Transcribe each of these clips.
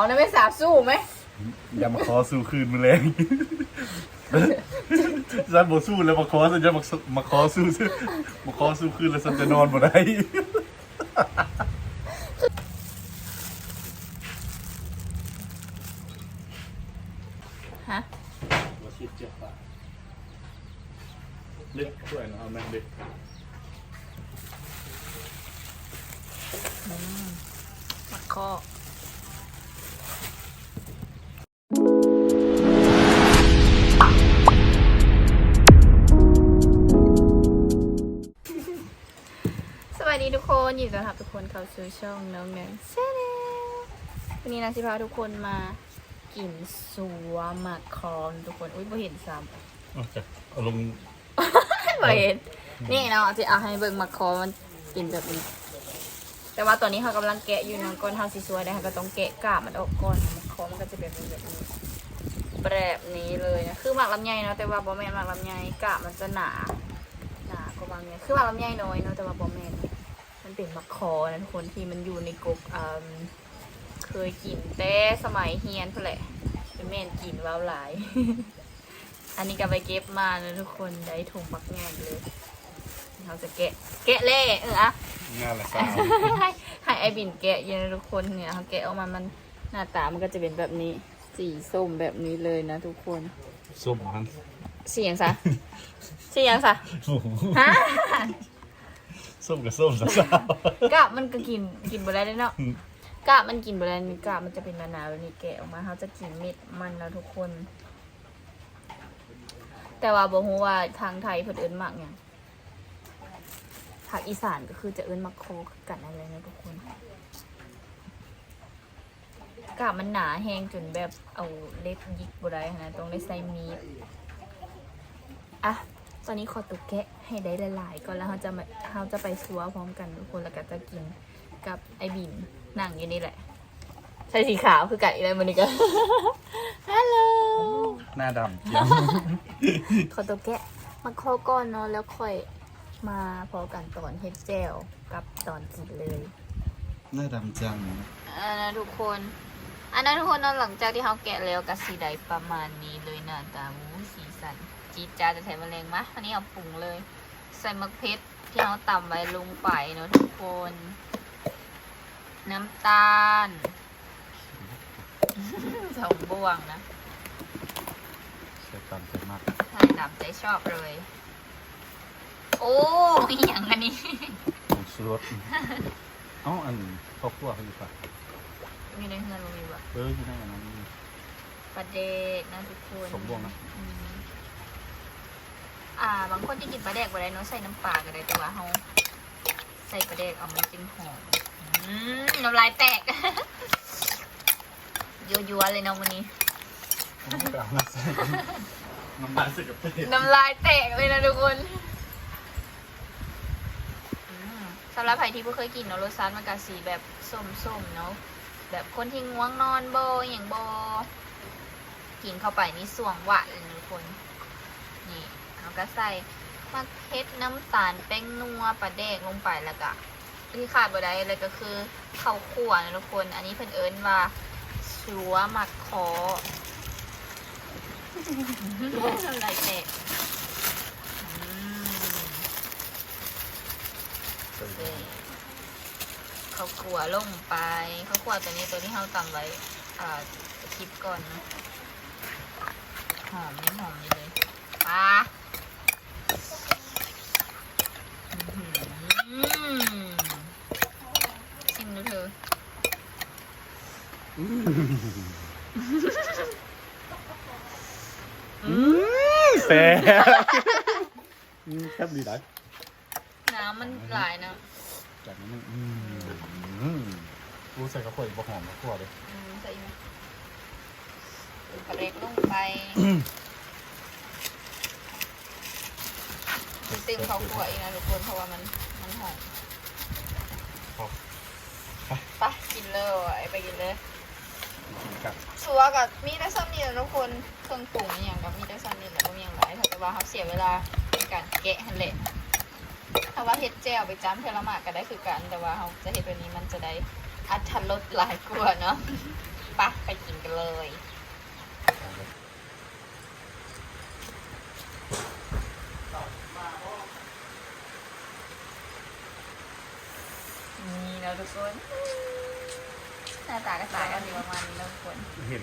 เอานะไม่สาบสู้ไหมอย่ามาขอสู้คืนมาเลยฉันบ่สู้แล้วมาขอฉันจะมามาขอสู้ซิมาขอสู้คืนแล้วฉันจะนอนบ่ได้ฮะบ่คิดเจ็บปากเด็กช่วยนะเอาแม่งเด็กมักคอ ดีทุกคนยินดีต้อนรับทุกคนเข้าสู่ช่องน้องแนนเซเนวันนี้นะสิพาทุกคนมากินซัวหมักคอนทุกคน อุ้ยบ่เห็นซ้ำเอาจ้ะเอาลงบ่เห็น นี่เนาะที่เอาให้เบิ่งหมักคอมันกินแบบนี้ แต่ว่าตอนนี้เขากำลังแกะอยู่เนาะก่อนเฮาสิซัวได้เขาก็ต้องแกะกาบมันออกก่อนหมักคอมันก็จะเป็นแบบนี้ แบบนี้เลยนะ คือหมากลำไยเนาะแต่ว่าบอแมนหมากลำไยกะมันจะหนา หนากว่าบางเนี่ยคือหมากลำไยน้อยเนาะแต่ว่าบอแมน มันเป็นมะคอนะทุกคนที่มันอยู่ในกกอ่าเคยกินแต่สมัยเฮียนเพื่อแหละเป็นแม่นกินว้าวหลาย อันนี้ก็ไปเก็บมานะทุกคนได้ถุงปักงานเลยเราจะแกะแกะเล่เอออะงานละสาวให้ให้ไอบินแกะเยอะทุกคนเนี่ยเขาแกะออกมามันหน้าตามันก็จะเป็นแบบนี้ สีส้มแบบนี้เลยนะทุกคนส้มมันสีอย่างซะสีอย่างซะฮะ ส้มกับส้มสาวกะมันก็กินกินบ่ได้เลยเนาะกะมันกินบ่ได้นี่กะมันจะเป็นมะนาวแบบนี้แกะออกมาเขาจะกินเม็ดมันแล้วทุกคน แต่ว่าบ่ฮู้ว่าทางไทยเพิ่นเอิ้นหมักหยังภาคอีสานก็คือจะเอิ้นมักโคคือกันอะไรนะทุกคนกาบมันหนาแห้งจนแบบเอาเล็บยิกบ่ได้หั้นนะต้องได้ใส่มีดอะ ตอนนี้ขอตุกแกะให้ได้ละลายก่อนแล้วเราจะมาเราจะไปซัวพร้อมกันทุกคนแล้วก็จะกินกับไอบินนั่งอยู่นี่แหละ ใส่สีขาวคือไก่อะไรมันนี่ก็ ฮัลโหล หน้าดำเขียวขอตุกแกะมาข้อก่อนเนาะแล้วค่อยมาพอกันตอนเฮ็ดแจวกับตอนกินเลยหน้าดำจังอันนั้นทุกคน อันนั้นทุกคนเนอะหลังจากที่เขาแกะแล้วก็สีได้ประมาณนี้เลยหน้าตาหมูสีสัน จีดจ้าดจะใส่มะเร็งมะอันนี้เอาปรุงเลย ใส่มะเพชรที่เขาตำไว้ลงไปเนอะทุกคน น้ำตาลสองบวงนะใส่ตามใจมากใส่ตามใจชอบเลย โอ้ยอย่างอันนี้ผมชูรสเอ้าอันครอบครัวเขาอยู่ปะมีในเฮือนมันมีแบบเออที่นั่นอันนั้นปลาเดกนะทุกคนสมบวงนะอืมอ่าบางคนที่กินปลาแดกบ่ได้เนาะใส่น้ำปลาก็ได้แต่ว่าเขาใส่ปลาแดกเอามันจึงหอมอืมน้ำลายแตกยัวๆเลยเนาะวันนี้น้ำตาลใส่น้ำตาลใส่กับเป็ดน้ำลายแตกเลยนะทุกคนอืมสำหรับใครที่เพิ่งเคยกินเนาะรสชาติมันก็สีแบบส้มๆเนาะแบบคนที่ง่วงนอนโบอย่างโบกินเข้าไปนี่สวงหวานเลยนะทุกคน นี่เราก็ใส่มะเขือน้ำตาลแป้งนัวปลาแดกลงไปแล้วก็ที่ขาดบ่ได้เลยก็คือข้าวคั่วนะทุกคน อันนี้เพิ่นเอิ้นว่าชัวมักคออะไรแตกอืมนี่ข้าวคั่วลงไปข้าวคั่วตัวนี้ตัวที่เราตำไว้อ่าคลิปก่อนนะหอมนี่หอมนี่เลยปลา อหือชิมดูเธออืมแซ่บอืมแซ่บดีได้น้ำมันหลายนะจากนั้นมันอืมรู้ใส่กระปุกบะหอมกระปุกเลยอืมใส่ไหมปลาเล็กลงไปตึงเขาขวอีกนะทุกคนเพราะว่ามันมัน หอมครับไปกินเลยไปกินเลยกับชัวร์กับมีได้ซ้ำนี่แหละทุกคนเครื่องปรุงอหย่างกับมีได้ซ้ำนี่แหละก็มีอย่างไรแต่ว่าเขาเสียเวลาในการแกะหันแหละถ้าว่าเฮ็ดแจ่วไปจ้ำเทอละหมากก็ได้คือกันแต่ว่าเขาจะเฮ็ดแบบนี้มันจะได้อัตรถรสหลายกว่าเนาะไปปะไปกินกันเลย นี่เราทุกคนหน้าตากระต่ายกันดีประมาณนี้เราทุกคนเห็น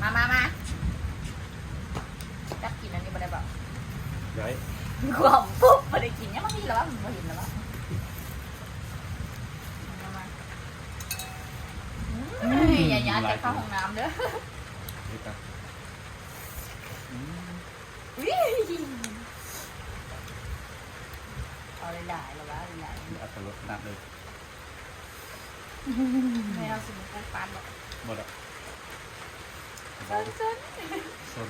มามามาจับกินอันนี้มาได้แบบไว้กล่อมปุ๊บมาได้กินยังไม่มีแล้ววะมันไม่เห็นแล้ววะมามาอืมอย่าอย่าจะเข้าห้องน้ำเด้อ นี่ครับ อุ๊ย เอาหลายๆแล้ววะหลายอัตรสหนักเลยๆไม่เอาสมุนไพรปานหรอกหมดอะเซินเซินส้น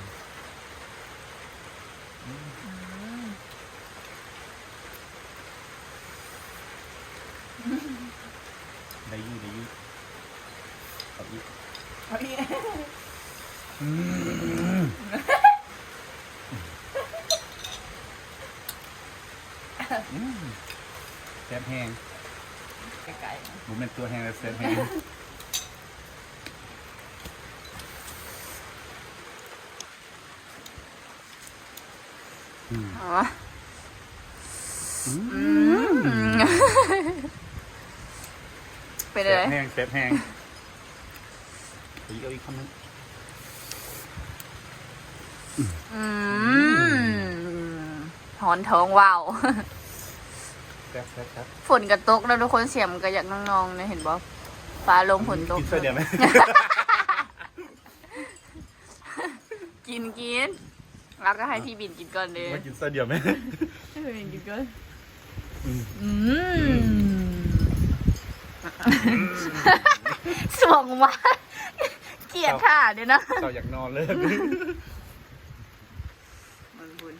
ได้อยูได้อยูเอาอีก เอาดิ อืม อืมแซ่บแห้งไกลๆนะผมเป็นตัวแห้งและแซ่บแห้งอืมอ๋ออืมเป็นแซ่อะไรบแห้งแซ่บแห้งเอาอีกเอาอีกคำนึงอืม หอนท้องว้าวแซ่บแซ่บแซ่บฝนกระตกแล้วทุกคนเสียมก็อยากน้องๆนะเห็นบ่ฟ้าลงฝนตก กินเสื้อเดียวไหม กินกินแล้วก็ให้พี่บินกินก่อนเลยมากินเสื้อเดียวไหมให้พี่บินกินก่อนอืมอืมสวงมากเกลียดท่าเดี๋ยวนะเราอยากนอนเลย มันบุญ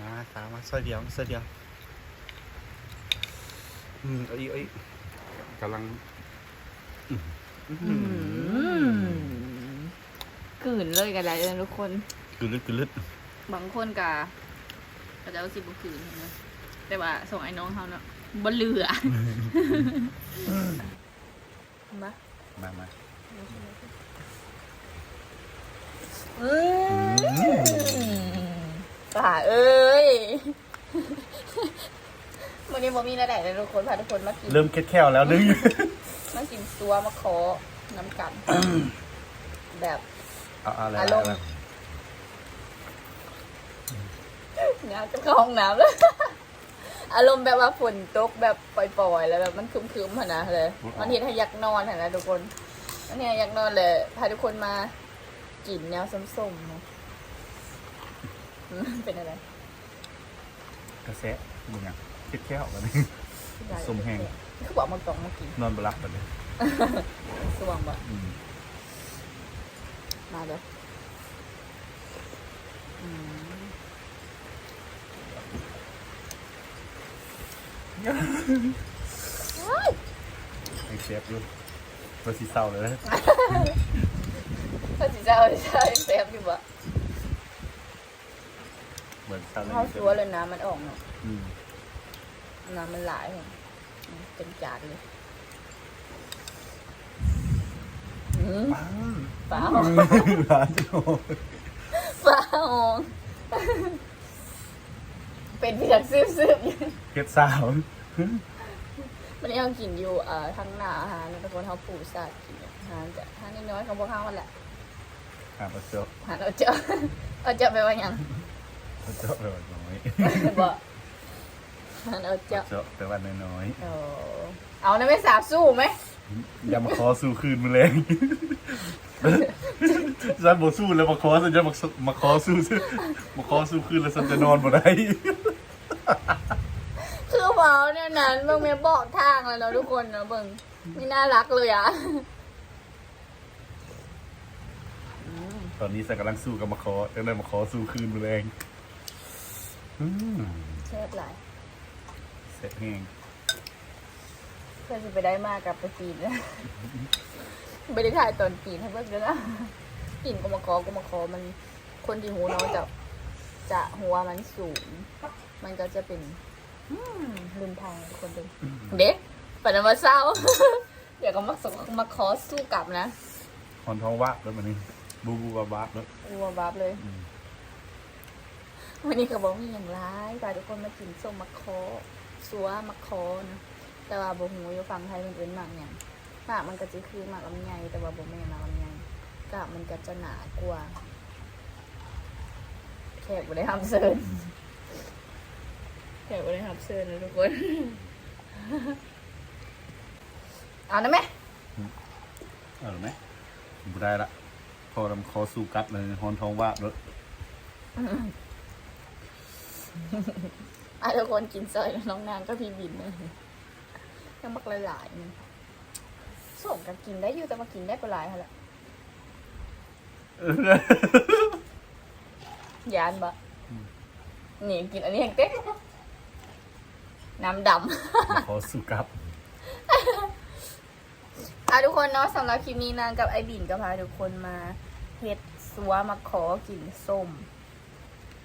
มาตามมาเสื้อเดียวเสื้อเดียว อืมเอาอีกเอาอีกกำลังอืมอืมกลืนเลยกันเลยทุกคนกึลึดกึลึดบางคนกะก็จะเอาสิบุคืนนะแต่ว่าส่งไอ้น้องเขาเนาะบนเรือมามามา ป่าเอ้ยวันนี้ผมมีอะไรเลยทุกคนพาทุกคนมากินเริ่มเคล็ดแค่วแล้วนึงมากินตัวมาขอน้ำกัน แบบเอาอะไรอารมณ์อะไรงานจะเข้าห้องน้ำแล้วอารมณ์แบบว่าฝนตกแบบปล่อยๆ แล้วแบบมันครึมๆหนนะเลย มันเห็นให้อยากนอนหนนะทุกคนมันเนี่ยอยากนอนเลย พาทุกคนมากินแนวส้มๆ เนาะอืมเป็นอะไรกระแสมึงอะเคล็ดแค่วกันส้มแห้งคือบอกมันต้องมากินนอนบหลับไปเลยสว่างบ่อืมมาเลยอืมให้เซฟดูตัวสีเศร้าเลยนะเขาสิเจ้าสิเจ้ายังแซ่บอยู่บ่ เหมือนเศร้าเลยเขาสัวเลยน้ำมันออกเนาะอืมน้ำมันหลายเลยอืมเป็นจานเลยอืมปังเปล่าร้านโอ้เปล่าเป็นเพียงซึบๆอยู่เคล็ดสาวมันยังกินอยู่เอ่อทั้งหน้าอาหารแล้วทุกคนเขาปลูกซาดกินอาหารจะทานน้อยๆของพวกเขาแหละหาปลาเจ้าอาหารเอาเจ้าเอาเจ้าไปว่าหยัง ปลาเจ้าแปลว่าน้อยบอกอาหารเอาปลาเจ้าเจ้าแปลว่าน้อยโอ้เอานะไม่สาบสู้ไหมๆอย่ามาขอสู้คืนมาเลยฉันบ่สู้แล้วมาขอฉันจะมามาขอสู้มาขอสู้คืนแล้วฉันจะนอนบ่ได้คือเมาเนี่ยนั้นเบิ่งแม่บอกทางแล้วเนาะทุกคนเนาะเบิ่งไม่น่ารักเลยอะตอนนี้ฉันกำลังสู้กับมาขอจังได้มาขอสู้คืนมาแรง อืมเชิดหลายเสร็จแห้งเพื่อจะไปได้มากกับไปปีนนะไม่ได้ถ่ายตอนปีนให้เบิ่งด้วยนะปีนก็มาคอก็มาคอมันคนที่หูเนาะจะจะหัวมันสูง มันก็จะเป็นอืมลืมทางทุกคนดูเด็กปัดมาเศร้า เดี๋ยวก็มาสมาขอสู้กลับนะหอนท้องว่าแล้วมันนี่บูบูบาบาแล้วอัวบับเลยอืม วันนี้ก็บอกมีอย่างร้ายพาทุกคนมากินส้มมะคอสัวมะคอนะ แต่ว่าบ่หูอยู่ฟังไทยมันเป็นหมากอย่างหมากมันก็จะคือหมากลำไยแต่ว่าบ่แม่นหมากลำไยกาบมันก็จะหนากว่าแขกบ่ได้ทำเซิร์นแขกบ่ได้ทำเซิร์นนะทุกคน เอาได้ไหมเอาหรือไหมบูได้ละพอลำคอสู้กัดเลยหอนท้องว่าแล้ว อะทุกคนกินซอยน้องนางก็พี่บินเลยยังมักหลายๆนี่ส่งกันกินได้อยู่แต่มากินได้ก็หลายเท่าไหร่ยานบะนี่กินอันนี้แห้งเต๊กน้ำดำขอสู้กัดอะทุกคนเนาะสำหรับคลิปนี้นางกับไอบินก็พาทุกคนมาเฮ็ดซัวมาขอกินส้ม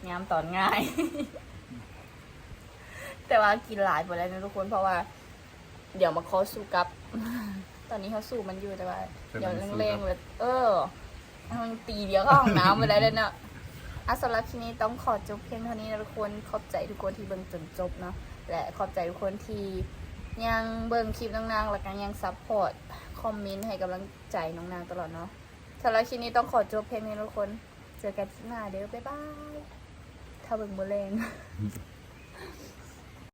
ยามตอนง่าย แต่ว่ากินหลายหมดแล้วนะทุกคนเพราะว่า เดี๋ยวมาขอสู้กับ ตอนนี้เขาสู้มันอยู่แต่ว่าเดี๋ยวเร่งๆเลยเออมันตีเดียวเข้าห้องน้ำไปแล้วเนาะอะสำหรับคลิปนี้ต้องขอจบเพียงเท่านี้นะทุกคน ขอบใจทุกคนที่เบิ่งจนจบเนาะ และขอบใจทุกคนที่ยังเบิ่งคลิปน้องนางแล้วก็ยังซัพพอร์ตคอมเมนต์ให้กำลังใจน้องนางตลอดเนาะสำหรับคลิปนี้ต้องขอจบเพียงนี้ทุกคน เจอกันคลิปหน้าเด้อบ๊ายบาย ถ้าเบิ่งบ่แรง